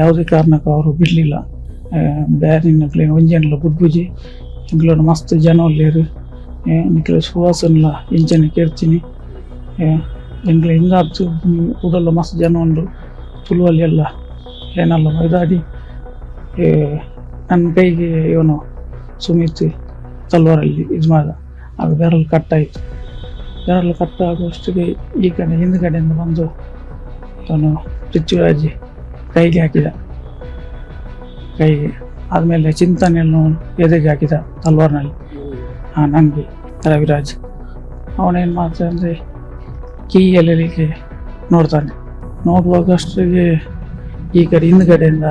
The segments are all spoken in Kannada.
ಯಾವುದೇ ಕಾರಣಕ್ಕೂ ಅವರು ಬಿಡಲಿಲ್ಲ. ಬೇರಿನ ಕ್ಲೀನ್, ಒಂಜೆನ್ಲ ಬುಡ್ಬುಜಿ ಇಂಗ್ಲೋಡ್ ಮಸ್ತ್ ಜನ ಒಲ್ಲೇರು ನಿಖಿಲ ಸುವಾಸನ್ಲ ಇಂಚನೆ ಕೇರ್ತೀನಿ ಎಂಗ್ಲ ಹಿಂಗಾತು ಉಡಲ್ಲ ಮಸ್ತ್ ಜನ ಉಂಡು ತುಳುವಲ್ಲಿ ಎಲ್ಲ ಏನಲ್ಲ ಇದಾಡಿ ನನ್ನ ಕೈಗೆ ಇವನು ಸುಮಿತ್ ತಲ್ವಾರಲ್ಲಿ ಇದು ಮಾಡಿದ ಆಗ ಬೆರಳು ಕಟ್ಟಾಯಿತು. ಬೆರಳು ಕಟ್ಟಾಗುವಷ್ಟಿಗೆ ಈ ಕಡೆ ಹಿಂದ್ಗಡೆಯಿಂದ ಬಂದು ಅವನು ಪೃಥ್ವಿರಾಜ್ ಕೈಗೆ ಹಾಕಿದ. ಕೈಗೆ. ಆದಮೇಲೆ ಚಿಂತನೆಯನ್ನು ಎದೆಗೆ ಹಾಕಿದ ತಲ್ವಾರ್ನಲ್ಲಿ. ಹಾಂ ನನಗೆ ರವಿರಾಜ್. ಅವನೇನು ಮಾಡ್ತಾನೆ ಅಂದರೆ ಕೀ ಎಲೆಲಿಕ್ಕೆ ನೋಡ್ತಾನೆ. ನೋಡುವಾಗಷ್ಟಿಗೆ ಈ ಕಡೆ ಹಿಂದ್ಗಡೆಯಿಂದ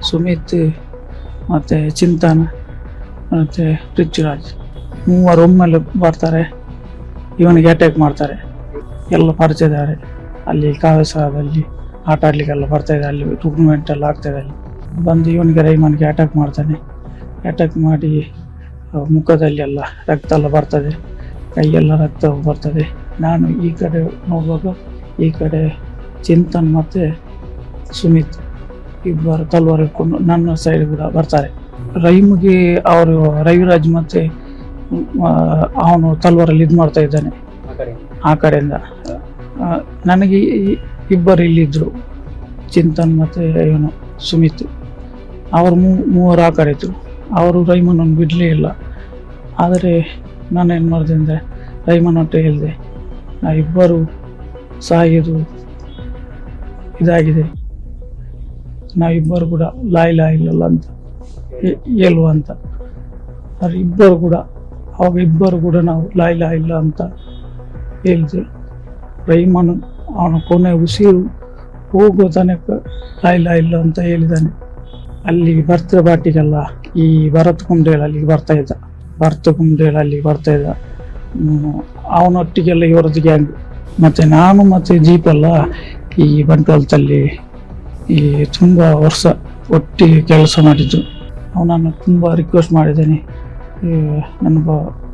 ಸುಮಿತ್ ಮತ್ತು ಚಿಂತನ್ ಮತ್ತು ಪೃಥ್ವಿರಾಜ್ ಮೂವರು ಒಮ್ಮೆಲೆ ಬರ್ತಾರೆ. ಇವನಿಗೆ ಅಟ್ಯಾಕ್ ಮಾಡ್ತಾರೆ. ಎಲ್ಲ ಪರಿಚಯದಾರೆ ಅಲ್ಲಿ ಕಾವೇಸದಲ್ಲಿ ಆಟ ಆಡ್ಲಿಕ್ಕೆಲ್ಲ ಬರ್ತಾ ಇದೆ ಅಲ್ಲಿ ಟೂರ್ನಮೆಂಟ್ ಎಲ್ಲ ಆಗ್ತಾ ಇದೆ ಅಲ್ಲಿ. ಬಂದು ಇವನಿಗೆ ರೈಮನ್ಗೆ ಅಟ್ಯಾಕ್ ಮಾಡ್ತಾನೆ. ಅಟ್ಯಾಕ್ ಮಾಡಿ ಮುಖದಲ್ಲಿ ಎಲ್ಲ ರಕ್ತ ಎಲ್ಲ ಬರ್ತದೆ. ಕೈಯೆಲ್ಲ ರಕ್ತ ಬರ್ತದೆ. ನಾನು ಈ ಕಡೆ ನೋಡುವಾಗ ಈ ಕಡೆ ಚಿಂತನ್ ಮತ್ತು ಸುಮಿತ್ ಇಬ್ಬರು ತಲ್ವಾರ್ ಇಟ್ಕೊಂಡು ನನ್ನ ಸೈಡ್ ಕೂಡ ಬರ್ತಾರೆ. ರೈಮ್ಗೆ ಅವರು ರವಿರಾಜ್ ಮತ್ತು ಅವನು ತಲ್ವಾರಲ್ಲಿ ಇದು ಮಾಡ್ತಾ ಇದ್ದಾನೆ. ಆ ಕಡೆಯಿಂದ. ನನಗೆ ಈ- ಇಬ್ಬರು ಇಲ್ಲಿದ್ದರು ಚಿಂತನ್ ಮತ್ತು ಇವನು ಸುಮಿತ್. ಅವರು ಮೂವರು ಆ ಕಡೆ ಇದ್ದರು ಅವರು ರೈಮನನ್ನು ಬಿಡಲೇ ಇಲ್ಲ. ಆದರೆ ನಾನೇನು ಮಾಡಿದೆ ಅಂದರೆ ರೈಮನ್ ಒಟ್ಟು ಹೇಳಿದೆ, ನಾ ಇಬ್ಬರು ಸಾಯೋದು ಇದಾಗಿದೆ. ನಾವಿಬ್ಬರು ಕೂಡ ಲಾಯ್ ಲಾಯ್ ಇಲ್ಲಲ್ಲ ಅಂತ ಹೇಳುವ ಅಂತ. ಆದರೆ ಇಬ್ಬರು ಕೂಡ, ಅವಾಗ ಇಬ್ಬರು ಕೂಡ ನಾವು ಲಾಯ್ ಲಾಯ್ ಇಲ್ಲ ಅಂತ ಹೇಳಿದೆ. ರೈಮನು ಅವನ ಕೊನೆ ಉಸಿರು ಹೋಗೋ ತನಕ ಇಲ್ಲ ಇಲ್ಲ ಅಂತ ಹೇಳಿದ್ದಾನೆ ಅಲ್ಲಿ ಬರ್ತ ಬಾಟಿಗೆಲ್ಲ ಈ ಭರತ್ ಕುಂಡೇಳ ಅಲ್ಲಿಗೆ ಬರ್ತಾ ಇದ್ದ. ಭರತ್ ಕುಂಡೇಳ ಅಲ್ಲಿಗೆ ಬರ್ತಾ ಇದ್ದ. ಅವನೊಟ್ಟಿಗೆಲ್ಲ ಇವರದ್ದು ಗ್ಯಾಂಗ್ ಮತ್ತೆ ನಾನು ಮತ್ತೆ ಜೀಪೆಲ್ಲ ಈ ಬಂಟ್ವಾಳದಲ್ಲಿ ಈ ತುಂಬ ವರ್ಷ ಒಟ್ಟಿಗೆ ಕೆಲಸ ಮಾಡಿದ್ದು. ಅವನನ್ನು ತುಂಬ ರಿಕ್ವೆಸ್ಟ್ ಮಾಡಿದ್ದೇನೆ. ನನ್ನ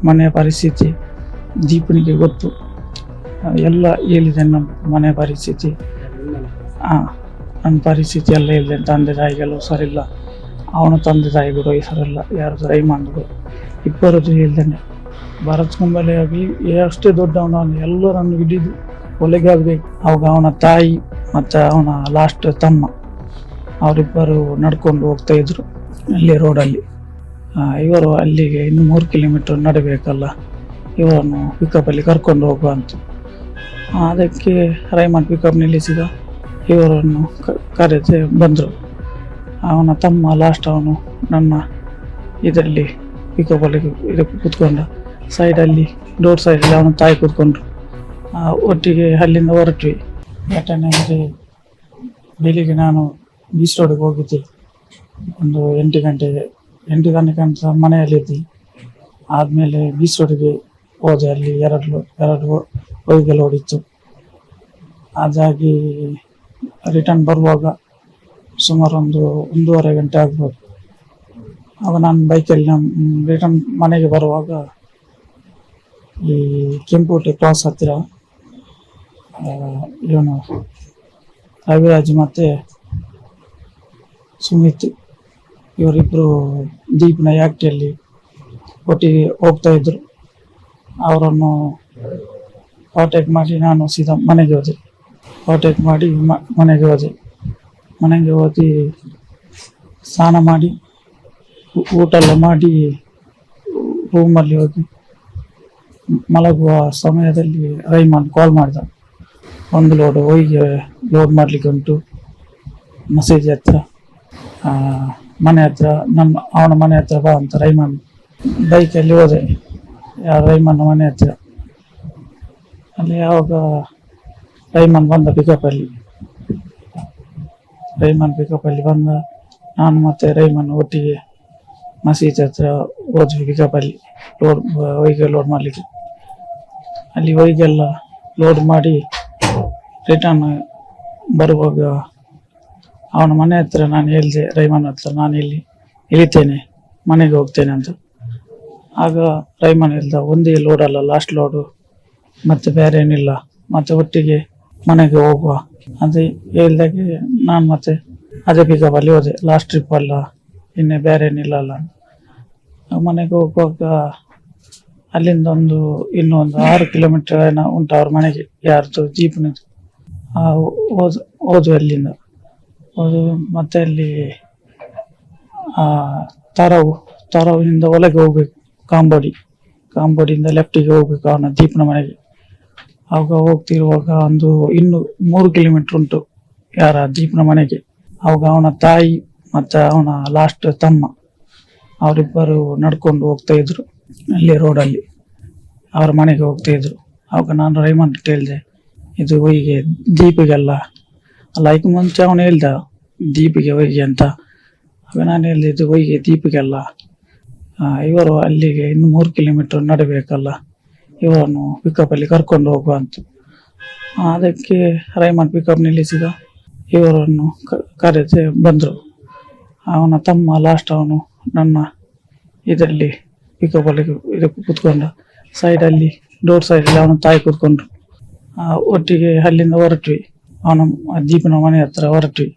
ಮನೆಯ ಪರಿಸ್ಥಿತಿ ದೀಪನಿಗೆ ಗೊತ್ತು. ಎಲ್ಲ ಹೇಳಿದೆ ನಮ್ಮ ಮನೆ ಪರಿಸ್ಥಿತಿ. ಹಾಂ ನನ್ನ ಪರಿಸ್ಥಿತಿ ಎಲ್ಲ ಹೇಳಿದೆ. ತಂದೆ ತಾಯಿಗೆಲ್ಲ ಹುಷಾರಿಲ್ಲ ಅವನ ತಂದೆ ತಾಯಿ ಕೂಡ ಹುಷಾರಿಲ್ಲ ಯಾರ್ದು ರೈಮಾಂಡ್ದು ಇಬ್ಬರದ್ದು ಹೇಳ್ದೇನೆ ಭರತ್ ಕುಂಬಲೆ ಆಗಲಿ ಎಷ್ಟೇ ಅವನು ಎಲ್ಲರನ್ನು ಹಿಡಿದು ಕೊಲೆಗಾಗಬೇಕು ಅವಾಗ ಅವನ ತಾಯಿ ಮತ್ತು ಅವನ ಲಾಸ್ಟ್ ತಮ್ಮ ಅವರಿಬ್ಬರು ನಡ್ಕೊಂಡು ಹೋಗ್ತಾ ಇದ್ರು ಅಲ್ಲಿ ರೋಡಲ್ಲಿ ಇವರು ಅಲ್ಲಿಗೆ ಇನ್ನು ಮೂರು ಕಿಲೋಮೀಟರ್ ನಡಬೇಕಲ್ಲ. ಇವರನ್ನು ಪಿಕಪ್ಪಲ್ಲಿ ಕರ್ಕೊಂಡು ಹೋಗುವ ಅಂತ. ಆ, ಅದಕ್ಕೆ ರೈಮಂಡ್ ಪಿಕಪ್ ನಿಲ್ಲಿಸಿದ ಇವರನ್ನು ಕರೆದು ಬಂದರು. ಅವನ ತಮ್ಮ ಲಾಸ್ಟ್ ಅವನು ನನ್ನ ಇದರಲ್ಲಿ ಪಿಕಪ್ಪಲ್ಲಿ ಇದಕ್ಕೆ ಕೂತ್ಕೊಂಡ. ಸೈಡಲ್ಲಿ ಡೋರ್ ಸೈಡಲ್ಲಿ ಅವನ ತಾಯಿ ಕೂತ್ಕೊಂಡ್ರು. ಒಟ್ಟಿಗೆ ಅಲ್ಲಿಂದ ಹೊರಟ್ವಿ. ಘಟನೆ ಅಂದರೆ ಬೆಳಿಗ್ಗೆ ನಾನು ಬೀಚ್ ರೋಡಿಗೆ ಹೋಗಿದ್ದೆ. ಒಂದು ಎಂಟು ಗಂಟೆಗೆ ಎಂಟು ಗಂಟೆ ಅಂತ ಮನೆಯಲ್ಲಿದ್ದೆ. ಆದಮೇಲೆ ಬೀಚ್ ರೋಡಿಗೆ ಹೋದೆ. ಅಲ್ಲಿ ಎರಡು ಎರಡು ಹೊಯ್ಗೆಲ್ಲ ಹೊಡಿತು. ಅದಾಗಿ ರಿಟರ್ನ್ ಬರುವಾಗ ಸುಮಾರು ಒಂದು ಒಂದೂವರೆ ಗಂಟೆ ಆಗ್ಬೋದು. ಆಗ ನಾನು ಬೈಕಲ್ಲಿ ನಮ್ಮ ರಿಟರ್ನ್ ಮನೆಗೆ ಬರುವಾಗ ಈ ಕೆಂಪುಟೆ ಕ್ರಾಸ್ ಹತ್ತಿರ ಇವನು ರವಿರಾಜ್ ಮತ್ತು ಸುಮಿತ್ ಇವರಿಬ್ಬರು ದೀಪ್ನ ಯಾಕ್ಟಿಯಲ್ಲಿ ಒಟ್ಟಿಗೆ ಹೋಗ್ತಾ ಇದ್ರು. ಅವರನ್ನು ಓವರ್ಟೇಕ್ ಮಾಡಿ ನಾನು ಸೀದಾ ಮನೆಗೆ ಹೋದೆ. ಓವರ್ಟೇಕ್ ಮಾಡಿ ಮನೆಗೆ ಹೋದೆ. ಮನೆಗೆ ಹೋಗಿ ಸ್ನಾನ ಮಾಡಿ ಊಟ ಎಲ್ಲ ಮಾಡಿ ರೂಮಲ್ಲಿ ಹೋಗಿ ಮಲಗುವ ಸಮಯದಲ್ಲಿ ರೈಮಾನ್ ಕಾಲ್ ಮಾಡಿದ. ಒಂದು ಲೋಡ್ ಹೋಗಿ ಲೋಡ್ ಮಾಡಲಿಕ್ಕೆ ಉಂಟು. ಮಸೀದಿ ಹತ್ರ ಮನೆ ಹತ್ರ ನಮ್ಮ ಅವನ ಮನೆ ಹತ್ರ ಬಾ ಅಂತ ರೈಮಾನ್ ಬೈಕಲ್ಲಿ ಹೋದೆ. ರೈಮನ್ ಮನೆ ಹತ್ರ. ಅಲ್ಲಿ ಯಾವಾಗ ರೈಮನ್ ಬಂದ ಪಿಕಪ್ಪಲ್ಲಿ ರೈಮನ್ ಪಿಕಪ್ಪಲ್ಲಿ ಬಂದ, ನಾನು ಮತ್ತೆ ರೈಮನ್ ಒಟ್ಟಿಗೆ ಮಸೀದ್ ಹತ್ರ ಹೋದ್ವಿ ಪಿಕಪ್ಪಲ್ಲಿ ಲೋಡ್ ಹೊಯ್ಗೆ ಲೋಡ್ ಮಾಡಲಿಕ್ಕೆ. ಅಲ್ಲಿ ಹೊಯ್ಗೆಲ್ಲ ಲೋಡ್ ಮಾಡಿ ರಿಟರ್ನ್ ಬರುವಾಗ ಅವನ ಮನೆ ಹತ್ರ ನಾನು ಹೇಳಿದೆ ರೈಮನ್ ಹತ್ರ ನಾನು ಇಲ್ಲಿ, ಇಳಿತೇನೆ, ಮನೆಗೆ ಹೋಗ್ತೇನೆ ಅಂತ. ಆಗ ರೈಮನ್ ಹೇಳ್ದ, ಒಂದೇ ಲೋಡ್ ಅಲ್ಲ ಲಾಸ್ಟ್ ಲೋಡು ಮತ್ತೆ ಬೇರೆ ಏನಿಲ್ಲ. ಮತ್ತೆ ಒಟ್ಟಿಗೆ ಮನೆಗೆ ಹೋಗುವ. ಅದೇ ಹೇಳ್ದಾಗೆ ನಾನು ಮತ್ತೆ ಅದೇ ಪಿಕಪ್ ಅಲ್ಲಿ ಹೋದೆ. ಲಾಸ್ಟ್ ಟ್ರಿಪ್ ಅಲ್ಲ. ಇನ್ನೇ ಬೇರೆ ಏನಿಲ್ಲ ಅಲ್ಲ. ಮನೆಗೆ ಹೋಗುವಾಗ ಅಲ್ಲಿಂದ ಒಂದು ಇನ್ನೊಂದು ಆರು ಕಿಲೋಮೀಟರ್ ಏನೋ ಉಂಟು ಅವ್ರ ಮನೆಗೆ. ಯಾರ್ದು ಜೀಪ್ನದು ಹೋದ್, ಹೋದ್ವಿ ಅಲ್ಲಿಂದ. ಓದು ಮತ್ತೆ ಅಲ್ಲಿ ತರವು, ತರವಿನಿಂದ ಒಳಗೆ ಹೋಗ್ಬೇಕು. ಕಾಂಬೋಡಿ. ಕಾಂಬೋಡಿಯಿಂದ ಲೆಫ್ಟಿಗೆ ಹೋಗ್ಬೇಕು ಅವನ ದೀಪನ ಮನೆಗೆ. ಆವಾಗ ಹೋಗ್ತಿರುವಾಗ ಒಂದು ಇನ್ನು ಮೂರು ಕಿಲೋಮೀಟರ್ ಉಂಟು ಯಾರ ದೀಪನ ಮನೆಗೆ. ಅವಾಗ ಅವನ ತಾಯಿ ಮತ್ತೆ ಅವನ ಲಾಸ್ಟ್ ತಮ್ಮ ಅವರಿಬ್ಬರು ನಡ್ಕೊಂಡು ಹೋಗ್ತಾ ಇದ್ರು ಅಲ್ಲಿ ರೋಡಲ್ಲಿ ಅವ್ರ ಮನೆಗೆ ಹೋಗ್ತಾ ಇದ್ರು. ಅವಾಗ ನಾನು ರೈಮಂಡ್ ಕೇಳಿದೆ, ಇದು ಹೊಯ್ಗೆ ದೀಪಿಗೆಲ್ಲ ಅಲ್ಲ ಐಕ್ ಮುಂಚೆ ಅವನು ಹೇಳ್ದ, ದೀಪಿಗೆ ಹೋಗಿ ಅಂತ. ಆಗ ನಾನು ಹೇಳಿದೆ, ಇದು ಹೊಯ್ಗೆ ದೀಪಿಗೆಲ್ಲ ಇವರು ಅಲ್ಲಿಗೆ ಇನ್ನು ಮೂರು ಕಿಲೋಮೀಟರ್ ನಡಬೇಕಲ್ಲ. ಇವರನ್ನು ಪಿಕಪ್ ಅಲ್ಲಿ ಕರ್ಕೊಂಡು ಹೋಗುವ ಅಂತ. ಅದಕ್ಕೆ ರೈಮಂಡ್ ಪಿಕಪ್ ನಿಲ್ಲಿಸಿದ. ಇವರನ್ನು ಕರೆದು ಬಂದರು. ಅವನ ತಮ್ಮ ಲಾಸ್ಟ್ ಅವನು ನನ್ನ ಇದರಲ್ಲಿ ಪಿಕಪ್ ಅಲ್ಲಿ ಇದು ಕೂತ್ಕೊಂಡ. ಸೈಡಲ್ಲಿ ಡೋರ್ ಸೈಡಲ್ಲಿ ಅವನ ತಾಯಿ ಕೂತ್ಕೊಂಡ್ರು ಒಟ್ಟಿಗೆ ಅಲ್ಲಿಂದ ಹೊರಟ್ವಿ. ಅವನ ದೀಪನ ಮನೆ ಹತ್ರ ಹೊರಟ್ವಿ.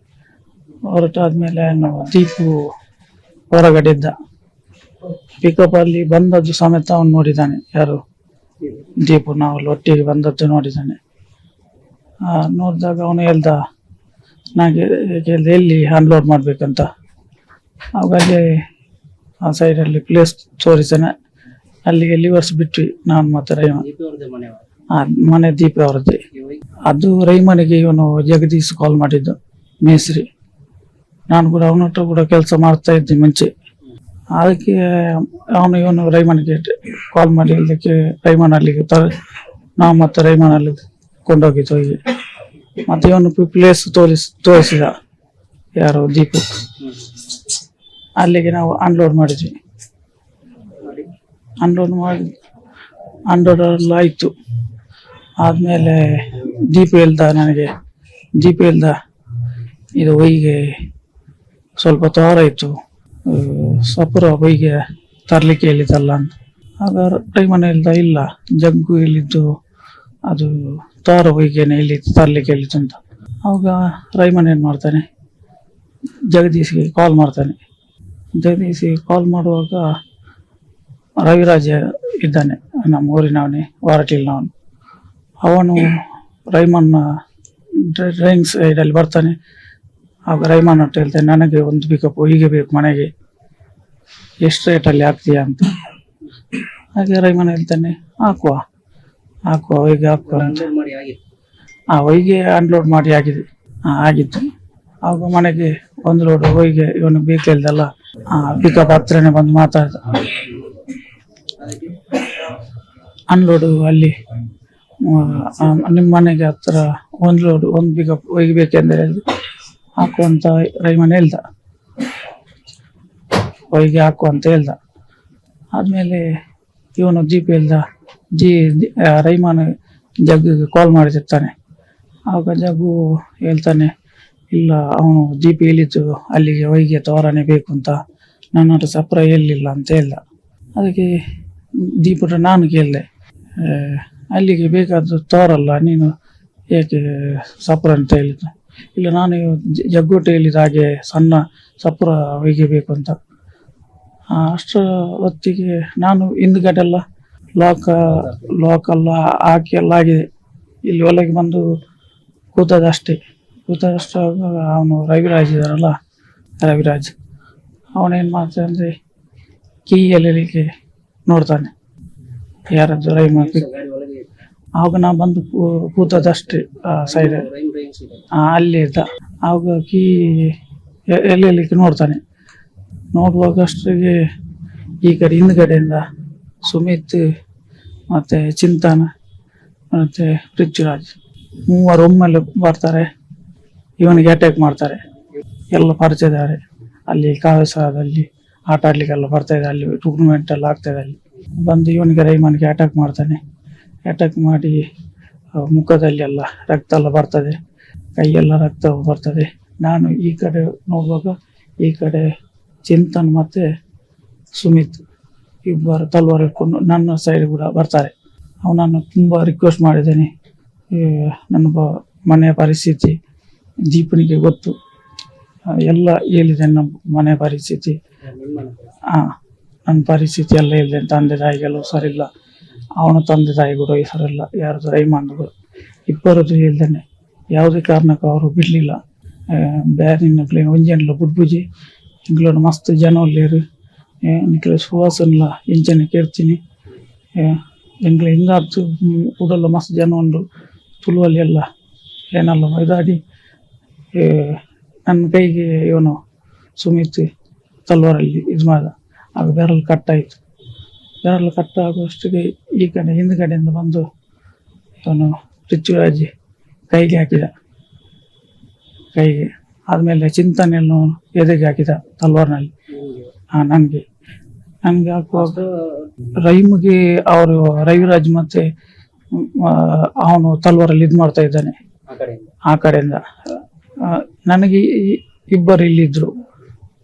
ಹೊರಟಾದ್ಮೇಲೆ ಅವನು ದೀಪು ಹೊರಗಡೆ ಇದ್ದ. ಪಿಕಪ್ ಅಲ್ಲಿ ಬಂದದ್ದು ಸಮೇತ ಅವನು ನೋಡಿದ್ದಾನೆ ಯಾರು. ದೀಪು ನಾವು ಒಟ್ಟಿಗೆ ಬಂದದ್ದು ನೋಡಿದ್ದಾನೆ. ಆ, ನೋಡಿದಾಗ ಅವನು ಹೇಳ್ದ ನನಗೆ ಎಲ್ಲಿ ಅನ್ಲೋಡ್ ಮಾಡಬೇಕಂತ? ಹಾಗಾಗಿ ಅಲ್ಲಿ ಆ ಸೈಡಲ್ಲಿ ಪ್ಲೇಸ್ ತೋರಿಸಾನೆ ಅಲ್ಲಿಗೆ ಲಿವರ್ಸ್ ಬಿಟ್ವಿ ನಾನು ಮತ್ತೆ ರೈಮ. ಆ ಮನೆ ದೀಪ ಅವರದ್ದೇ. ಅದು ರೈಮನಿಗೆ ಇವನು ಜಗದೀಶ್ ಕಾಲ್ ಮಾಡಿದ್ದು ಮೇಸ್ರಿ ನಾನು ಕೂಡ ಅವನ ಹತ್ರ ಕೂಡ ಕೆಲಸ ಮಾಡ್ತಾ ಇದ್ದೆ ಮುಂಚೆ. ಅದಕ್ಕೆ ಅವನು ಇವನು ರೈಮನ್ಗೆ ಕಾಲ್ ಮಾಡಿ ಇದಕ್ಕೆ ರೈಮನ್ ಅಲ್ಲಿಗೆ ತರ ನಾವು ಮತ್ತೆ ರೈಮನ್ ಅಲ್ಲಿ ಕೊಂಡೋಗಿದ್ದು ಹೋಗಿ. ಮತ್ತೆ ಇವನು ಪ್ಲೇಸ್ ತೋರಿಸ್ ತೋರಿಸಿದ ಯಾರು ದೀಪ. ಅಲ್ಲಿಗೆ ನಾವು ಅನ್ಲೋಡ್ ಮಾಡಿದ್ವಿ. ಅನ್ಲೋಡ್ ಮಾಡಿ ಅನ್ಲೋಡ್ ಎಲ್ಲ ಆಯಿತು. ಆದಮೇಲೆ ದೀಪ ಹೇಳ್ದ ನನಗೆ, ದೀಪ ಹೇಳ್ದ, ಇದು ಹೊಯ್ಗೆ ಸ್ವಲ್ಪ ತೋರ ಇತ್ತು. ಸಪುರ ಬೈಗೆ ತರ್ಲಿಕ್ಕೆ ಹೇಳಿದ್ದಲ್ಲ ಅಂತ. ಆಗ ರೈಮನ ಹೇಳ್ದ ಇಲ್ಲ, ಜಗ್ಗು ಹೇಳಿದ್ದು, ಅದು ತಾರ ಹೊಯ್ಗೆನೆ ಇಲ್ಲಿ ತರಲಿಕ್ಕೆ ಹೇಳಿದ್ದು ಅಂತ. ಅವಾಗ ರೈಮನ್ ಏನು ಮಾಡ್ತಾನೆ? ಜಗದೀಶ್ಗೆ ಕಾಲ್ ಮಾಡ್ತಾನೆ. ಜಗದೀಶ್ಗೆ ಕಾಲ್ ಮಾಡುವಾಗ ರವಿರಾಜ ಇದ್ದಾನೆ, ನಮ್ಮ ಊರಿನವನೇ ವಾರಟಿಲ್ನವನು. ಅವನು ರೈಮನ್ನ ಡ್ರೈವಿಂಗ್ ಸೈಡಲ್ಲಿ ಬರ್ತಾನೆ. ಆಗ ರೈಮನ್ ಅಂತ ಹೇಳ್ತಾನೆ, ನನಗೆ ಒಂದು ಪಿಕಪ್ ಹೀಗೆ ಬೇಕು ಮನೆಗೆ. ಎಷ್ಟು ರೇಟಲ್ಲಿ ಹಾಕ್ತೀಯಾ ಅಂತ. ಹಾಗೆ ರೈಮನ್ ಹೇಳ್ತಾನೆ ಹಾಕುವ ಹಾಕುವ ವೈಗೆ ಹಾಕುವ ಅಂತ. ಆ ವೈಗೆ ಅನ್ಲೋಡ್ ಮಾಡಿ ಆಗಿದೆ. ಆಗಿತ್ತು. ಆಗ ಮನೆಗೆ ಒಂದು ಲೋಡ್ ಹೋಗಿ ಇವನು ಬೇಕಿಲ್ದಲ್ಲ ಆ ಪಿಕಪ್ ಹತ್ರನೇ ಬಂದು ಮಾತಾಡ್ದ. ಅನ್ಲೋಡು ಅಲ್ಲಿ ನಿಮ್ಮ ಮನೆಗೆ ಹತ್ರ ಒಂದು ಲೋಡ್ ಒಂದು ಪಿಕಪ್ ಒಯ್ಬೇಕೆಂದ್ರೆ ಹಾಕುವಂತ ರೈಮನ್ ಹೇಳ್ದ. ಹೊಯ್ಗೆ ಹಾಕು ಅಂತ ಹೇಳ್ದ. ಆದಮೇಲೆ ಇವನು ಜಿ ಪಿ ಹೇಳ್ದ, ಜಿ ರೈಮಾನ್ ಜಗ್ಗಿಗೆ ಕಾಲ್ ಮಾಡಿರ್ತಾನೆ ಆಗ ಜಗ್ಗು ಹೇಳ್ತಾನೆ, ಇಲ್ಲ, ಅವನು ಜಿ ಪಿ ಹೇಳಿದ್ದು ಅಲ್ಲಿಗೆ ಹೊಯ್ಗೆ ತೋರನೆ ಬೇಕು ಅಂತ. ನನ್ನ ಸಪ್ರ ಹೇಳಿಲ್ಲ ಅಂತ ಹೇಳ್ದ. ಅದಕ್ಕೆ ದೀಪುಟ ನಾನು ಕೇಳಿದೆ ಅಲ್ಲಿಗೆ ಬೇಕಾದ್ರು ತೋರಲ್ಲ, ನೀನು ಏಕೆ ಸಪ್ರ ಅಂತ ಹೇಳಿದ್ದು? ಇಲ್ಲ, ನಾನು ಜಗ್ಗೋಟೆ ಹೇಳಿದ ಹಾಗೆ ಸಣ್ಣ ಸಪ್ರ ಒಯ್ಯಬೇಕು ಅಂತ. ಆ, ಅಷ್ಟರ ಹೊತ್ತಿಗೆ ನಾನು ಹಿಂದ್ಗಡೆಲ್ಲ ಲಾಕ್ ಲಾಕ್ ಎಲ್ಲ ಹಾಕಿ ಎಲ್ಲ ಆಗಿದೆ. ಇಲ್ಲಿ ಒಳಗೆ ಬಂದು ಕೂತದಷ್ಟೇ ಕೂತದಷ್ಟು ಅವನು ರವಿರಾಜ್ ಇದ್ದಾರಲ್ಲ ರವಿರಾಜ್. ಅವನೇನು ಮಾಡ್ತಾನೆ ಅಂದರೆ ಕೀ ಎಲ್ಲಿಗೆ ನೋಡ್ತಾನೆ. ಯಾರದ್ದು ಮಾಡಿ ಆವಾಗ ನಾ ಬಂದು ಕೂತದಷ್ಟೇ ಆ ಸೈಡ್. ಅಲ್ಲಿ ಇದ್ದ. ಆವಾಗ ಕೀ ಎ- ಎಲ್ಲೆಲ್ಲಿಗೆ ನೋಡುವಾಗ ಅಷ್ಟರಿಗೆ ಈ ಕಡೆ ಹಿಂದ್ಗಡೆಯಿಂದ ಸುಮಿತ್ ಮತ್ತೆ ಚಿಂತನ ಮತ್ತೆ ಪೃಥ್ವಿರಾಜ್ ಮೂವರು ಒಮ್ಮೆಲೆ ಬರ್ತಾರೆ. ಇವನಿಗೆ ಅಟ್ಯಾಕ್ ಮಾಡ್ತಾರೆ. ಎಲ್ಲ ಪರಿಚಯದಾರೆ ಅಲ್ಲಿ ಕಾವೇಸದಲ್ಲಿ ಆಟ ಆಡ್ಲಿಕ್ಕೆಲ್ಲ ಬರ್ತಾ ಇದೆ. ಅಲ್ಲಿ ಟೂರ್ನಮೆಂಟ್ ಎಲ್ಲ ಆಗ್ತಾ ಇದೆ ಅಲ್ಲಿ. ಬಂದು ಇವನಿಗೆ ರೈಮನ್ಗೆ ಅಟ್ಯಾಕ್ ಮಾಡ್ತಾನೆ. ಅಟ್ಯಾಕ್ ಮಾಡಿ ಮುಖದಲ್ಲಿ ಎಲ್ಲ ರಕ್ತ ಎಲ್ಲ ಬರ್ತದೆ. ಕೈಯೆಲ್ಲ ರಕ್ತ ಬರ್ತದೆ. ನಾನು ಈ ಕಡೆ ನೋಡುವಾಗ ಈ ಕಡೆ ಚಿಂತನ್ ಮತ್ತೆ ಸುಮಿತ್ ಇಬ್ಬರು ತಲ್ವಾರ್ ಇಟ್ಕೊಂಡು ನನ್ನ ಸೈಡ್ ಕೂಡ ಬರ್ತಾರೆ. ಅವನನ್ನು ತುಂಬ ರಿಕ್ವೆಸ್ಟ್ ಮಾಡಿದ್ದೇನೆ. ನನ್ನ ಬ ಮನೆಯ ಪರಿಸ್ಥಿತಿ, ದೀಪನಿಗೆ ಗೊತ್ತು. ಎಲ್ಲ ಹೇಳಿದೆ ನಮ್ಮ ಮನೆ ಪರಿಸ್ಥಿತಿ. ಹಾಂ ನನ್ನ ಪರಿಸ್ಥಿತಿ ಎಲ್ಲ ಹೇಳಿದೆ. ತಂದೆ ತಾಯಿಗೆಲ್ಲ ಹುಷಾರಿಲ್ಲ ಅವನ ತಂದೆ ತಾಯಿ ಕೂಡ ಹುಷಾರಿಲ್ಲ ಯಾರ್ದು ರೈಮಾನ್ಗಳು ಇಬ್ಬರದ್ದು ಹೇಳ್ದೇನೆ. ಯಾವುದೇ ಕಾರಣಕ್ಕೂ ಅವರು ಬಿಡಲಿಲ್ಲ. ಬ್ಯಾರಿನ ಪ್ಲೇನ್ ಒಂಜೆನ್ಲ ಬುಡ್ಬುಜಿ ಇಂಗ್ಲೋಡು ಮಸ್ತ್ ಜನ ಒಳ್ಳೆಯರು. ನಿಖಿಲ ಸುವಾಸನ್ಲ ಇಂಚನೆ ಕೇಳ್ತೀನಿ. ಎಂಗ್ಲ ಹಿಂಗಾತು ಉಡಲ್ಲ ಮಸ್ತ್ ಜನ ಉಂಡು ತುಳುವಲ್ಲಿ ಎಲ್ಲ. ಏನಲ್ಲ, ಮೈದಾಡಿ. ನನ್ನ ಕೈಗೆ ಇವನು ಸುಮಿತ್ ತಲ್ವಾರಲ್ಲಿ ಇದು ಮಾಡ. ಆಗ ಬೆರಳು ಕಟ್ಟಾಯಿತು. ಬೆರಳು ಕಟ್ಟಾಗುವಷ್ಟಿಗೆ ಈ ಕಡೆ, ಹಿಂದ್ಗಡೆಯಿಂದ ಬಂದು ಇವನು ಪೃಥ್ವಿರಾಜ್ ಕೈಗೆ ಹಾಕಿದ. ಕೈಗೆ. ಆದಮೇಲೆ ಚಿಂತನೆಯನ್ನು ಎದೆಗೆ ಹಾಕಿದ ತಲ್ವಾರ್ನಲ್ಲಿ. ನನಗೆ. ನನಗೆ ಹಾಕುವಾಗ ರೈಮ್ಗೆ ಅವರು ರವಿರಾಜ್ ಮತ್ತೆ ಅವನು ತಲ್ವಾರಲ್ಲಿ ಇದು ಮಾಡ್ತಾ ಇದ್ದಾನೆ. ಆ ಕಡೆಯಿಂದ. ನನಗೆ ಇಬ್ಬರು ಇಲ್ಲಿದ್ರು.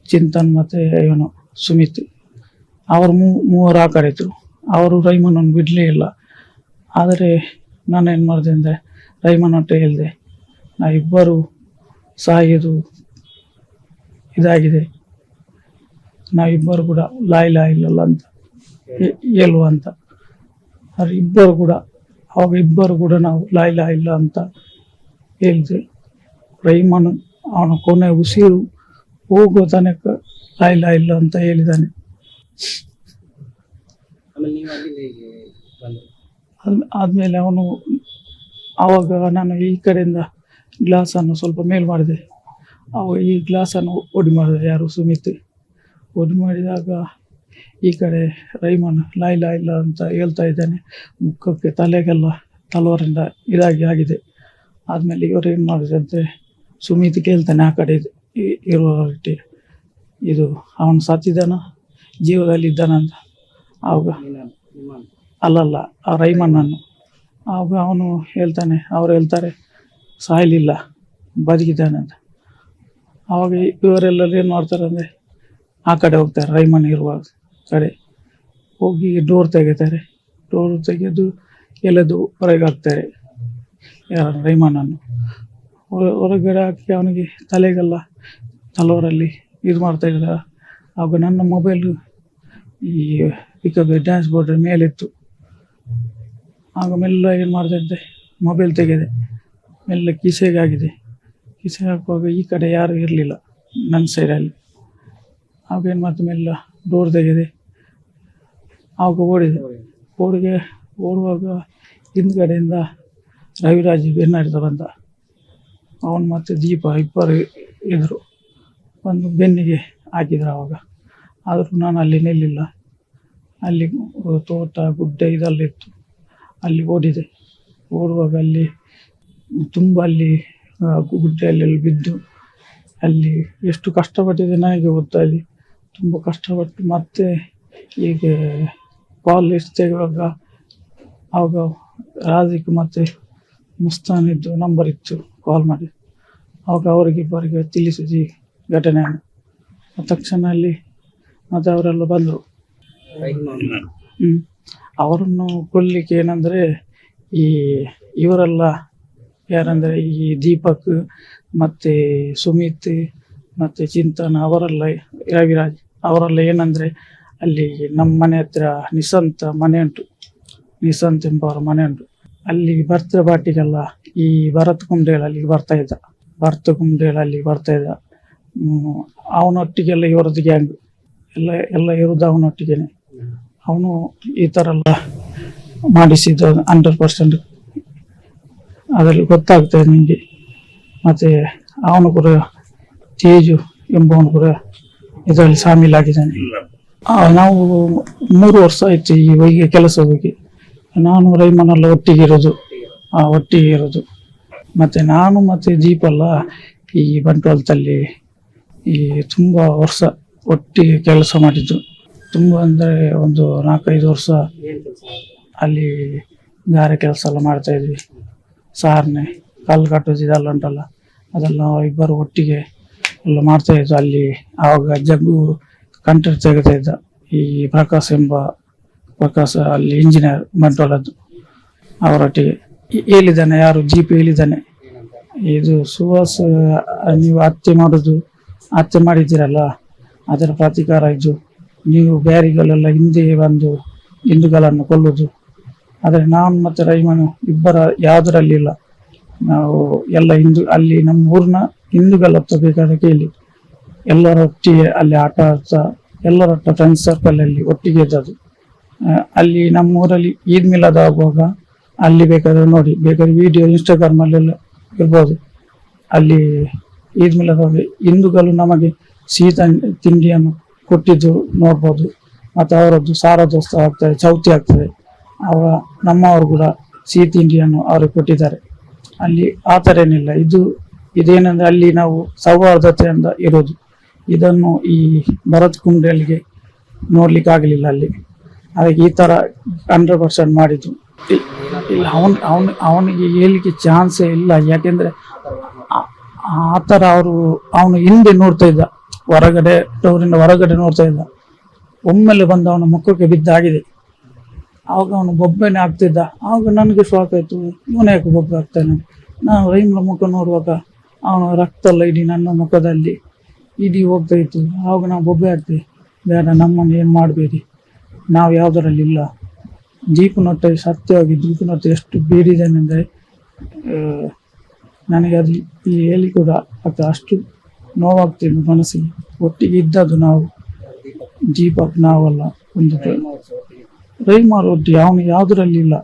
ಚಿಂತನ್ ಮತ್ತೆ ಇವನು ಸುಮಿತ್. ಅವರು ಮೂ ಮೂವರು ಆ ಕಡೆ ಇದ್ರು. ಅವರು ರೈಮನನ್ನು ಬಿಡಲೇ ಇಲ್ಲ. ಆದರೆ ನಾನು ಏನು ಮಾಡಿದೆ ಅಂದರೆ ರೈಮನ್ ಒಟ್ಟು ಹೇಳಿದೆ ನಾ ಇಬ್ಬರು ಸಾಯೋದು ಇದಾಗಿದೆ. ನಾವಿಬ್ಬರು ಕೂಡ ಲಾಯ್ ಲಾ ಇಲ್ಲಲ್ಲ ಅಂತ ಹೇಳುವ ಅಂತ. ಆದರೆ ಇಬ್ಬರು ಕೂಡ ಅವಾಗ ಇಬ್ಬರು ಕೂಡ ನಾವು ಲಾಯ್ ಲಾ ಇಲ್ಲ ಅಂತ ಹೇಳಿದೆ ರೈಮನ್ ಅವನ ಕೊನೆ ಉಸಿರು ಹೋಗೋ ತನಕ ಲಾಯ್ ಲಾ ಇಲ್ಲ ಅಂತ ಹೇಳಿದ್ದಾನೆ. ಆದ್ಮೇಲೆ ಅವನು ಅವಾಗ ನಾನು ಈ ಕಡೆಯಿಂದ ಗ್ಲಾಸನ್ನು ಸ್ವಲ್ಪ ಮೇಲ್ ಮಾಡಿದೆ. ಅವು ಈ ಗ್ಲಾಸನ್ನು ಒಡಿ ಮಾಡಿದೆ ಯಾರು ಸುಮಿತ್. ಒಡಿ ಮಾಡಿದಾಗ ಈ ಕಡೆ ರೈಮನ್ ಲಾಯ್ ಲಾ ಇಲ್ಲ ಅಂತ ಹೇಳ್ತಾ ಇದ್ದಾನೆ. ಮುಖಕ್ಕೆ ತಲೆಗೆಲ್ಲ ತಲವಾರಿಂದ ಇದಾಗಿ ಆಗಿದೆ. ಆದಮೇಲೆ ಇವರು ಏನು ಮಾಡಿದಂತೆ ಸುಮಿತ್ ಕೇಳ್ತಾನೆ ಆ ಕಡೆ ಇದು ಇ- ಇದು ಅವನು ಸತ್ತಿದ್ದಾನ? ಜೀವದಲ್ಲಿ ಇದ್ದಾನಂತ ಆವಾಗ ನಿಮ್ಮ ನಿಮ್ಮ ಅಲ್ಲಲ್ಲ, ಆ ರೈಮಣ್ಣನ್ನು ಆವಾಗ ಅವನು ಹೇಳ್ತಾನೆ, ಅವ್ರು ಹೇಳ್ತಾರೆ ಸಾಯಲಿಲ್ಲ. ಅಂತ. ಆವಾಗ ಇವರೆಲ್ಲರೂ ಏನು ಮಾಡ್ತಾರೆ ಅಂದರೆ ಆ ಕಡೆ ಹೋಗ್ತಾರೆ ರೈಮನ್ ಇರುವ ಕಡೆ. ಹೋಗಿ ಡೋರ್ ತೆಗಿತಾರೆ. ಡೋರ್ ತೆಗೆದು ಎಲ್ಲದು ಹೊರಗೆ ಹಾಕ್ತಾರೆ. ಯಾರ? ರೈಮನನ್ನು ಹೊರ- ಹೊರಗಡೆ ಹಾಕಿ ಅವನಿಗೆ ತಲೆಗೆಲ್ಲ ತಲವರಲ್ಲಿ ಇದು ಮಾಡ್ತಾ ಇದ್ದಾರೆ. ಆಗ ನನ್ನ ಮೊಬೈಲು ಈ ಪಿಕಪ್ ಡ್ಯಾನ್ಸ್ ಬೋರ್ಡ್ ಮೇಲಿತ್ತು. ಆಗ ಮೆಲ್ಲ ಏನು ಮಾಡ್ತಾಯಿದ್ದೆ ಮೊಬೈಲ್ ತೆಗೆದೆ. ಮೆಲ್ಲ ಕಿಸೆಗೆ ಆಗಿದೆ ಕಿಸೆ ಹಾಕುವಾಗ ಈ ಕಡೆ ಯಾರು ಇರಲಿಲ್ಲ ನನ್ನ ಸೈಡಲ್ಲಿ ಏನು ಮಾಡ್ತು ಮೆಲ್ಲ ಡೋರ್ ತೆಗೆದೆ. ಆವಾಗ ಓಡಿದೆ. ಓಡಿಗೆ ಓಡುವಾಗ ಹಿಂದ್ಗಡೆಯಿಂದ ರವಿರಾಜ್ ಬೆನ್ನಾಡಿದ ಬಂದ ಅವನು ಮತ್ತು ದೀಪ ಇಬ್ಬರು ಇದ್ದರು ಒಂದು ಬೆನ್ನಿಗೆ ಹಾಕಿದ್ರು ಆವಾಗ. ಆದರೂ ನಾನು ಅಲ್ಲಿ ನಿಲ್ಲಿಲ್ಲ. ಅಲ್ಲಿ ತೋಟ, ಗುಡ್ಡ ಇದೆಲ್ಲ ಇತ್ತು. ಅಲ್ಲಿ ಓಡಿದೆ. ಓಡುವಾಗ ಅಲ್ಲಿ ತುಂಬ ಅಲ್ಲಿ ಗುಡ್ಡೆಯಲ್ಲೆಲ್ಲ ಬಿದ್ದು ಅಲ್ಲಿ ಎಷ್ಟು ಕಷ್ಟಪಟ್ಟಿದೆ ನನಗೆ ಗೊತ್ತಾ ಅಲ್ಲಿ. ತುಂಬ ಕಷ್ಟಪಟ್ಟು ಮತ್ತೆ ಈಗ ಕಾಲ್ ಎಷ್ಟು ತೆಗುವಾಗ ಆವಾಗ ರಾಜಿಕ್ ಮತ್ತು ಮುಸ್ತಾನಿದ್ದು ನಂಬರ್ ಇತ್ತು ಕಾಲ್ ಮಾಡಿ. ಆವಾಗ ಅವರಿಗಿಬ್ಬರಿಗೆ ತಿಳಿಸಿದ ಘಟನೆಯನ್ನು. ತಕ್ಷಣ ಅಲ್ಲಿ ಮತ್ತೆ ಅವರೆಲ್ಲ ಬಂದರು. ಹ್ಞೂ. ಅವರನ್ನು ಕೊಲ್ಲಿಕ್ಕೆ ಏನಂದ್ರೆ ಈ ಇವರೆಲ್ಲ ಯಾರಂದ್ರೆ ಈ ದೀಪಕ್ ಮತ್ತೆ ಸುಮಿತ್ ಮತ್ತೆ ಚಿಂತನ್ ಅವರೆಲ್ಲ ರವಿರಾಜ್ ಅವರೆಲ್ಲ ಏನಂದ್ರೆ ಅಲ್ಲಿ ನಮ್ಮ ಮನೆ ಹತ್ರ ನಿಸಂತ ಮನೆ ಉಂಟು. ನಿಸಂತ್ ಎಂಬವರ ಮನೆ ಉಂಟು. ಅಲ್ಲಿ ಬರ್ತ್ಡೇ ಪಾರ್ಟಿಗೆಲ್ಲ ಈ ಭರತ್ ಕುಂಡೇಳ ಅಲ್ಲಿಗೆ ಬರ್ತಾ ಇದ್ದ. ಭರತ್ ಕುಂಡೇಳ ಅಲ್ಲಿಗೆ ಬರ್ತಾ ಇದ್ದ. ಅವನೊಟ್ಟಿಗೆಲ್ಲ ಇವರದ್ದು ಗ್ಯಾಂಗ್ ಎಲ್ಲ ಎಲ್ಲ ಇರೋದು ಅವನೊಟ್ಟಿಗೆನೆ. ಅವನು ಈ ಥರ ಎಲ್ಲ ಮಾಡಿಸಿದ್ದು ಹಂಡ್ರೆಡ್ ಪರ್ಸೆಂಟ್ ಅದರಲ್ಲಿ ಗೊತ್ತಾಗ್ತದೆ ನಿಮಗೆ. ಮತ್ತು ಅವನು ಕೂಡ ತೇಜು ಎಂಬವನು ಕೂಡ ಇದರಲ್ಲಿ ಸಾಮೀಲಾಗಿದ್ದಾನೆ. ಆ, ನಾವು ಮೂರು ವರ್ಷ ಆಯ್ತು ಈ ವೈಗೆ ಕೆಲಸ ಹೋಗಿ ನಾನು ರೈಮನೆಲ್ಲ ಒಟ್ಟಿಗೆ ಇರೋದು. ಆ, ಒಟ್ಟಿಗೆ ಇರೋದು. ಮತ್ತು ನಾನು ಮತ್ತು ದೀಪಲ್ಲ ಈ ಬಂಟ್ವಾಳದಲ್ಲಿ ಈ ತುಂಬ ವರ್ಷ ಒಟ್ಟಿಗೆ ಕೆಲಸ ಮಾಡಿದ್ದು. ತುಂಬ ಅಂದರೆ ಒಂದು ನಾಲ್ಕೈದು ವರ್ಷ ಅಲ್ಲಿ ಗಾರೆ ಕೆಲಸ ಎಲ್ಲ ಮಾಡ್ತಾ ಇದ್ವಿ. ಸಾರ್ನೆ, ಕಲ್ಲು ಕಟ್ಟೋದು ಇದೆಲ್ಲ ಉಂಟಲ್ಲ ಅದೆಲ್ಲ ಇಬ್ಬರು ಒಟ್ಟಿಗೆ ಎಲ್ಲ ಮಾಡ್ತಾ ಇದ್ವಿ. ಅಲ್ಲಿ ಆವಾಗ ಜಗ್ಗು ಕಂಟ್ರ ತೆಗಿತಾ ಇದ್ದ. ಈ ಪ್ರಕಾಶ್ ಎಂಬ, ಪ್ರಕಾಶ್ ಅಲ್ಲಿ ಇಂಜಿನಿಯರ್ ಮಂಟೋಲದ್ದು ಅವರೊಟ್ಟಿಗೆ. ಹೇಳಿದ್ದಾನೆ, ಯಾರು? ಜಿ ಪಿ ಹೇಳಿದ್ದಾನೆ. ಇದು ಸುಹಾಸ್ ನೀವು ಹತ್ಯೆ ಮಾಡೋದು, ಹತ್ಯೆ ಮಾಡಿದ್ದೀರಲ್ಲ, ಅದರ ಪ್ರತೀಕಾರ ಇದು. ನೀವು ಬ್ಯಾರಿಗಳೆಲ್ಲ ಹಿಂದೆ ಬಂದು ಹಿಂದೂಗಳನ್ನು ಕೊಲ್ಲುವುದು ಆದರೆ ನಾನು ಮತ್ತು ರೈಮನು ಇಬ್ಬರ ಯಾವುದರಲ್ಲಿ ಇಲ್ಲ. ನಾವು ಎಲ್ಲ ಹಿಂದೂ, ಅಲ್ಲಿ ನಮ್ಮ ಊರಿನ ಹಿಂದೂಗಳ ಹತ್ರ ಬೇಕಾದ ಕೇಳಿ. ಎಲ್ಲರೊಟ್ಟಿಗೆ ಅಲ್ಲಿ ಆಟ ಆಡ್ತಾ ಎಲ್ಲರೊಟ್ಟ ಫ್ರೆಂಡ್ಸ್ ಸರ್ಕಲಲ್ಲಿ ಒಟ್ಟಿಗೆ ಇದ್ದದ್ದು. ಅಲ್ಲಿ ನಮ್ಮ ಊರಲ್ಲಿ ಈದ್ ಮಿಲಾದ್ ಆಗುವಾಗ ಅಲ್ಲಿ ಬೇಕಾದ್ರೆ ನೋಡಿ, ಬೇಕಾದ್ರೆ ವಿಡಿಯೋ ಇನ್ಸ್ಟಾಗ್ರಾಮಲ್ಲೆಲ್ಲ ಇರ್ಬೋದು. ಅಲ್ಲಿ ಈದ್ ಮಿಲಾದ್ ಹಿಂದೂಗಳು ನಮಗೆ ಸಿಹಿ ತಿಂಡಿಯನ್ನು ಕೊಟ್ಟಿದ್ದು ನೋಡ್ಬೋದು. ಮತ್ತು ಅವರದ್ದು ಸಾರದೋತ್ಸವ ಆಗ್ತದೆ, ಚೌತಿ ಆಗ್ತದೆ. ಆಗ ನಮ್ಮವರು ಕೂಡ ಸಿಹಿ ತಿಂಡಿಯನ್ನು ಅವರು ಕೊಟ್ಟಿದ್ದಾರೆ. ಅಲ್ಲಿ ಆ ಥರ ಏನಿಲ್ಲ. ಇದು ಇದೇನಂದ್ರೆ ಅಲ್ಲಿ ನಾವು ಸೌಹಾರ್ದತೆಯಿಂದ ಇರೋದು. ಇದನ್ನು ಈ ಭರತ್ ಕುಂಡಲ್ಲಿಗೆ ನೋಡ್ಲಿಕ್ಕೆ ಆಗಲಿಲ್ಲ ಅಲ್ಲಿ. ಅದಕ್ಕೆ ಈ ಥರ ಹಂಡ್ರೆಡ್ ಪರ್ಸೆಂಟ್ ಮಾಡಿದ್ದು ಇ- ಇಲ್ಲ, ಅವನ್ ಅವನ್, ಅವನಿಗೆ ಹೇಳಲಿಕ್ಕೆ ಚಾನ್ಸೇ ಇಲ್ಲ. ಯಾಕೆಂದ್ರೆ ಆ- ಥರ ಅವರು, ಅವನು ಹಿಂದೆ ನೋಡ್ತಾ ಇದ್ದ. ಹೊರಗಡೆ ಡೋರಿಂದ ಹೊರಗಡೆ ನೋಡ್ತಾ ಇದ್ದ. ಒಮ್ಮೆಲೆ ಬಂದು ಅವನ ಮುಖಕ್ಕೆ ಬಿದ್ದಾಗಿದೆ. ಆವಾಗ ಅವನು ಬೊಬ್ಬೆನೆ ಆಗ್ತಿದ್ದ ಆವಾಗ ನನಗೆ ಶಾಕ್ ಆಯ್ತು. ಇವನೇ ಯಾಕೆ ಬೊಬ್ಬೆ ಆಗ್ತಾನೆ ನಾನು ರೈಮ್ನ ಮುಖ ನೋಡುವಾಗ ಅವನ ರಕ್ತ ಎಲ್ಲ ಇಡೀ ನನ್ನ ಮುಖದಲ್ಲಿ ಇಡೀ ಹೋಗ್ತಾ ಇತ್ತು. ಆವಾಗ ನಾವು ಬೊಬ್ಬೆ ಆಗ್ತೀವಿ ಬೇಡ, ನಮ್ಮನ್ನು ಏನು ಮಾಡಬೇಡಿ. ನಾವು ಯಾವುದರಲ್ಲಿ ಇಲ್ಲ. ದೀಪನೊಟ್ಟ ಸತ್ಯವಾಗಿ ದೀಪನೊಟ್ಟ ಎಷ್ಟು ಬೀರಿದ್ದೇನೆಂದರೆ ನನಗೆ ಅದು ಹೇಳಿ ಕೂಡ ಆಗ್ತದೆ ಅಷ್ಟು ನೋವಾಗ್ತಿದೆ ಮನಸ್ಸಿಗೆ. ಒಟ್ಟಿಗೆ ಇದ್ದದ್ದು ನಾವು, ದೀಪಕ್ ನಾವಲ್ಲ. ಒಂದು ಒಟ್ಟು ಅವನು ಯಾವುದರಲ್ಲಿ ಇಲ್ಲ.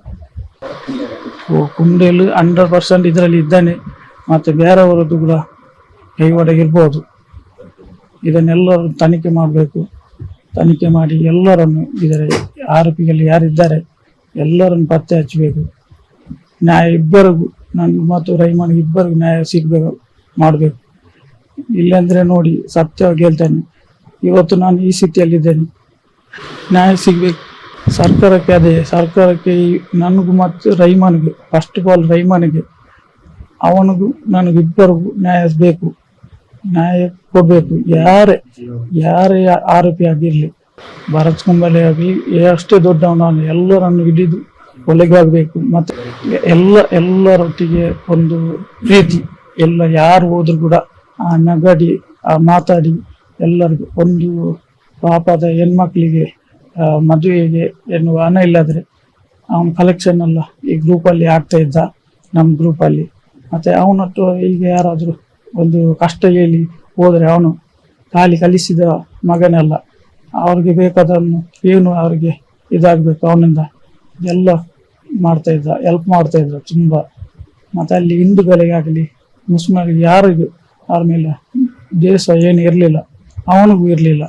ಓ, ಕುಂಡೆಲು ಹಂಡ್ರೆಡ್ ಪರ್ಸೆಂಟ್ ಇದರಲ್ಲಿ ಇದ್ದಾನೆ. ಮತ್ತು ಬೇರೆಯವರದ್ದು ಕೂಡ ಕೈವಡೆಗಿರ್ಬೋದು ಇದನ್ನೆಲ್ಲರೂ ತನಿಖೆ ಮಾಡಬೇಕು. ತನಿಖೆ ಮಾಡಿ ಎಲ್ಲರನ್ನು ಇದರ ಆರೋಪಿಗಳು ಯಾರಿದ್ದಾರೆ ಎಲ್ಲರನ್ನು ಪತ್ತೆ ಹಚ್ಚಬೇಕು. ನ್ಯಾಯ ಇಬ್ಬರಿಗೂ ನನ್ನ ಮತ್ತು ರೈಮನ್ ಇಬ್ಬರಿಗೂ ನ್ಯಾಯ ಸಿಗಬೇಕು, ಮಾಡಬೇಕು. ಇಲ್ಲಾಂದರೆ ನೋಡಿ ಸತ್ಯವಾಗಿ ಹೇಳ್ತೇನೆ. ಇವತ್ತು ನಾನು ಈ ಸ್ಥಿತಿಯಲ್ಲಿದ್ದೇನೆ. ನ್ಯಾಯ ಸಿಗಬೇಕು. ಸರ್ಕಾರಕ್ಕೆ ಅದೇ, ಸರ್ಕಾರಕ್ಕೆ ಈ ನನಗೂ ಮತ್ತು ರೈಮಾನಿಗೆ ಫಸ್ಟ್ ಆಫ್ ಆಲ್ ರೈಮಾನಿಗೆ, ಅವನಿಗೂ ನನಗಿಬ್ಬರಿಗೂ ನ್ಯಾಯ ಬೇಕು. ನ್ಯಾಯ ಕೊಡಬೇಕು. ಯಾರೇ ಯಾರೇ ಆರೋಪಿ ಆಗಿರಲಿ, ಭರತ್ ಕುಂಬಲೆ ಆಗಲಿ ಎಷ್ಟೇ ದೊಡ್ಡವನಾಗಲಿ ಎಲ್ಲರನ್ನು ಹಿಡಿದು ಒಲೆಗಾಗಬೇಕು ಮತ್ತು ಎಲ್ಲ, ಎಲ್ಲರೊಟ್ಟಿಗೆ ಒಂದು ಪ್ರೀತಿ, ಎಲ್ಲ ಯಾರು ಹೋದ್ರು ಕೂಡ ಆ ನಗಡಿ, ಆ ಮಾತಾಡಿ ಎಲ್ಲರಿಗೂ ಒಂದು ಪಾಪದ ಹೆಣ್ಮಕ್ಳಿಗೆ ಮದುವೆಗೆ ಏನು ಹಣ ಇಲ್ಲದ್ರೆ ಅವನ ಕಲೆಕ್ಷನ್ ಎಲ್ಲ ಈ ಗ್ರೂಪಲ್ಲಿ ಆಗ್ತಾ ಇದ್ದ ನಮ್ಮ ಗ್ರೂಪಲ್ಲಿ ಮತ್ತೆ ಅವನಟ್ಟು ಈಗ ಯಾರಾದರೂ ಒಂದು ಕಷ್ಟ ಹೇಳಿ ಹೋದರೆ ಅವನು ಖಾಲಿ ಕಲಿಸಿದ ಮಗನೆಲ್ಲ. ಅವ್ರಿಗೆ ಬೇಕಾದನ್ನು ಏನು ಅವ್ರಿಗೆ ಇದಾಗಬೇಕು ಅವನಿಂದ. ಎಲ್ಲ ಮಾಡ್ತಾ ಇದ್ದ ಹೆಲ್ಪ್ ಮಾಡ್ತಾ ಇದ್ದ ತುಂಬ. ಮತ್ತು ಅಲ್ಲಿ ಹಿಂದೂಗಳಿಗಾಗಲಿ ಮುಸ್ಲಿಮರಿಗೆ ಯಾರಿಗೂ ಅವ್ರ ಮೇಲೆ ದೇಶ ಏನು ಇರಲಿಲ್ಲ. ಅವನಿಗೂ ಇರಲಿಲ್ಲ.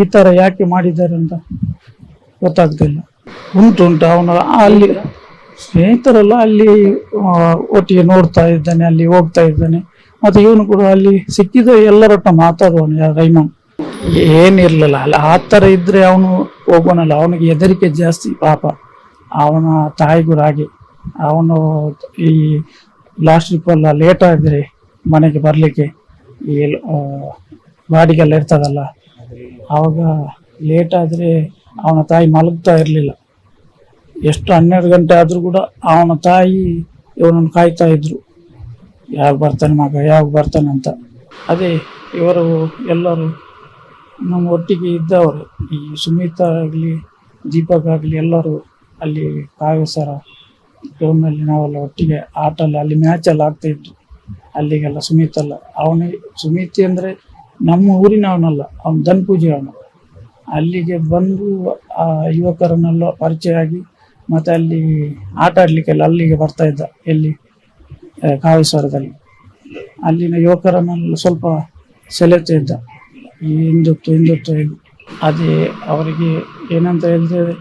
ಈ ತರ ಯಾಕೆ ಮಾಡಿದ್ದಾರೆ ಅಂತ ಗೊತ್ತಾಗ್ತಿಲ್ಲ. ಉಂಟು ಉಂಟು. ಅವನು ಅಲ್ಲಿ ಸ್ನೇಹಿತರೆಲ್ಲ ಅಲ್ಲಿ ಒಟ್ಟಿಗೆ ನೋಡ್ತಾ ಇದ್ದಾನೆ, ಅಲ್ಲಿ ಹೋಗ್ತಾ ಇದ್ದಾನೆ. ಮತ್ತೆ ಇವನು ಕೂಡ ಅಲ್ಲಿ ಸಿಕ್ಕಿದ ಎಲ್ಲರೊಟ್ಟ ಮಾತಾಡುವನು ರೈಮಾನ್ ಏನಿರ್ಲಿಲ್ಲ ಅಲ್ಲ, ಆ ಥರ ಇದ್ರೆ ಅವನು ಹೋಗೋನಲ್ಲ ಅವನಿಗೆ ಹೆದರಿಕೆ ಜಾಸ್ತಿ, ಪಾಪ. ಅವನ ತಾಯಿಗೂ ಹಾಗೆ ಅವನು ಈ ಲಾಸ್ಟ್ ಟ್ರಿಪ್ ಎಲ್ಲ ಲೇಟ್ ಆದರೆ ಮನೆಗೆ ಬರಲಿಕ್ಕೆ, ಈ ಬಾಡಿಗೆಲ್ಲ ಇರ್ತದಲ್ಲ. ಆವಾಗ ಲೇಟ್ ಆದರೆ ಅವನ ತಾಯಿ ಮಲಗ್ತಾ ಇರಲಿಲ್ಲ. ಎಷ್ಟು ಹನ್ನೆರಡು ಗಂಟೆ ಆದರೂ ಕೂಡ ಅವನ ತಾಯಿ ಇವನನ್ನು ಕಾಯ್ತಾ ಇದ್ರು. ಯಾವಾಗ ಬರ್ತಾನೆ ಮಗ, ಯಾವಾಗ ಬರ್ತಾನೆ ಅಂತ. ಅದೇ ಇವರು ಎಲ್ಲರೂ ನಮ್ಮ ಒಟ್ಟಿಗೆ ಇದ್ದವರು, ಈ ಸುಮಿತಾ ಆಗಲಿ, ದೀಪಕ್ ಆಗಲಿ ಎಲ್ಲರೂ ಅಲ್ಲಿ ಕಾವ್ಯಸರ ಟೌನಲ್ಲಿ ನಾವೆಲ್ಲ ಒಟ್ಟಿಗೆ ಆಟ ಎಲ್ಲ ಅಲ್ಲಿ ಮ್ಯಾಚ್ ಎಲ್ಲ ಆಗ್ತಾ ಇತ್ತು ಅಲ್ಲಿಗೆಲ್ಲ ಸುಮಿತ್ ಅಲ್ಲ, ಅವನೇ ಸುಮಿತಿ ಅಂದರೆ ನಮ್ಮ ಊರಿನವನಲ್ಲ, ಅವನು ದನ್ಪೂಜೆ ಅವನು ಅಲ್ಲಿಗೆ ಬಂದು ಆ ಯುವಕರನ್ನೆಲ್ಲ ಪರಿಚಯ ಆಗಿ ಮತ್ತೆ ಅಲ್ಲಿ ಆಟ ಆಡ್ಲಿಕ್ಕೆಲ್ಲ ಅಲ್ಲಿಗೆ ಬರ್ತಾ ಇದ್ದ, ಎಲ್ಲಿ? ಕಾವೇಶ್ವರದಲ್ಲಿ ಅಲ್ಲಿನ ಯುವಕರನ್ನೆಲ್ಲ ಸ್ವಲ್ಪ ಸೆಳೆತಾ ಇದ್ದ. ಈ ಹಿಂದುತ್ವ ಹಿಂದುತ್ವ ಅದೇ ಅವರಿಗೆ ಏನಂತ ಹೇಳಿದ್ರೆ,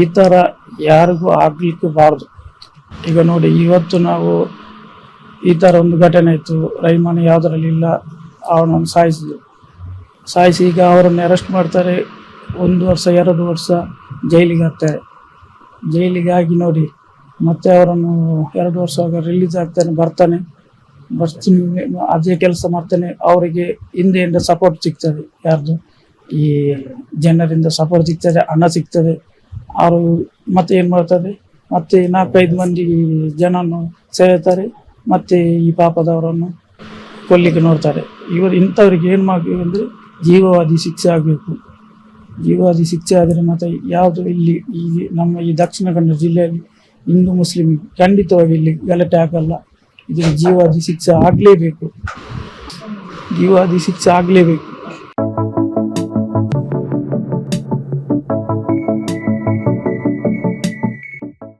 ಈ ಥರ ಯಾರಿಗೂ ಆಗ್ಲಿಕ್ಕೆ ಬಾರದು ಈಗ ನೋಡಿ, ಇವತ್ತು ನಾವು ಈ ಥರ ಒಂದು ಘಟನೆ ಇತ್ತು, ರೈಮಾನ್ ಯಾವುದರಲ್ಲಿ ಇಲ್ಲ ಅವನನ್ನು ಸಾಯಿಸಿದ್ರು. ಸಾಯಿಸಿ ಈಗ ಅವರನ್ನು ಅರೆಸ್ಟ್ ಮಾಡ್ತಾರೆ. ಒಂದು ವರ್ಷ, ಎರಡು ವರ್ಷ ಜೈಲಿಗೆ ಹಾಕ್ತಾರೆ ಜೈಲಿಗೆ ಆಗಿ ನೋಡಿ ಮತ್ತೆ ಅವರನ್ನು ಎರಡು ವರ್ಷ ರಿಲೀಸ್ ಆಗ್ತಾನೆ, ಬರ್ತಾನೆ. ಬರ್ತೀನಿ, ಅದೇ ಕೆಲಸ ಮಾಡ್ತಾನೆ. ಅವರಿಗೆ ಹಿಂದೆಯಿಂದ ಸಪೋರ್ಟ್ ಸಿಗ್ತದೆ. ಯಾರ್ದು? ಈ ಜನರಿಂದ ಸಪೋರ್ಟ್ ಸಿಗ್ತದೆ, ಹಣ ಸಿಗ್ತದೆ. ಅವರು ಮತ್ತೆ ಏನು ಮಾಡ್ತಾರೆ? ಮತ್ತೆ ನಾಲ್ಕೈದು ಮಂದಿ ಜನನ್ನು ಸೆಳೆತಾರೆ. ಮತ್ತೆ ಈ ಪಾಪದವರನ್ನು ಕೊಲ್ಲಿಕ್ಕೆ ನೋಡ್ತಾರೆ. ಇವರು ಇಂಥವ್ರಿಗೆ ಏನು ಮಾಡಬೇಕು ಅಂದರೆ ಜೀವವಾದಿ ಶಿಕ್ಷೆ ಆಗಬೇಕು. ಜೀವವಾದಿ ಶಿಕ್ಷೆ ಆದರೆ ಮಾತ್ರ ಯಾವುದು ಇಲ್ಲಿ ಈ ನಮ್ಮ ಈ ದಕ್ಷಿಣ ಕನ್ನಡ ಜಿಲ್ಲೆಯಲ್ಲಿ ಹಿಂದೂ ಮುಸ್ಲಿಂ ಖಂಡಿತವಾಗಿ ಇಲ್ಲಿ ಗಲಾಟೆ ಆಗಲ್ಲ. ಇದು ಜೀವಾದಿ ಶಿಕ್ಷೆ ಆಗಲೇಬೇಕು. ಜೀವಾದಿ ಶಿಕ್ಷೆ ಆಗಲೇಬೇಕು.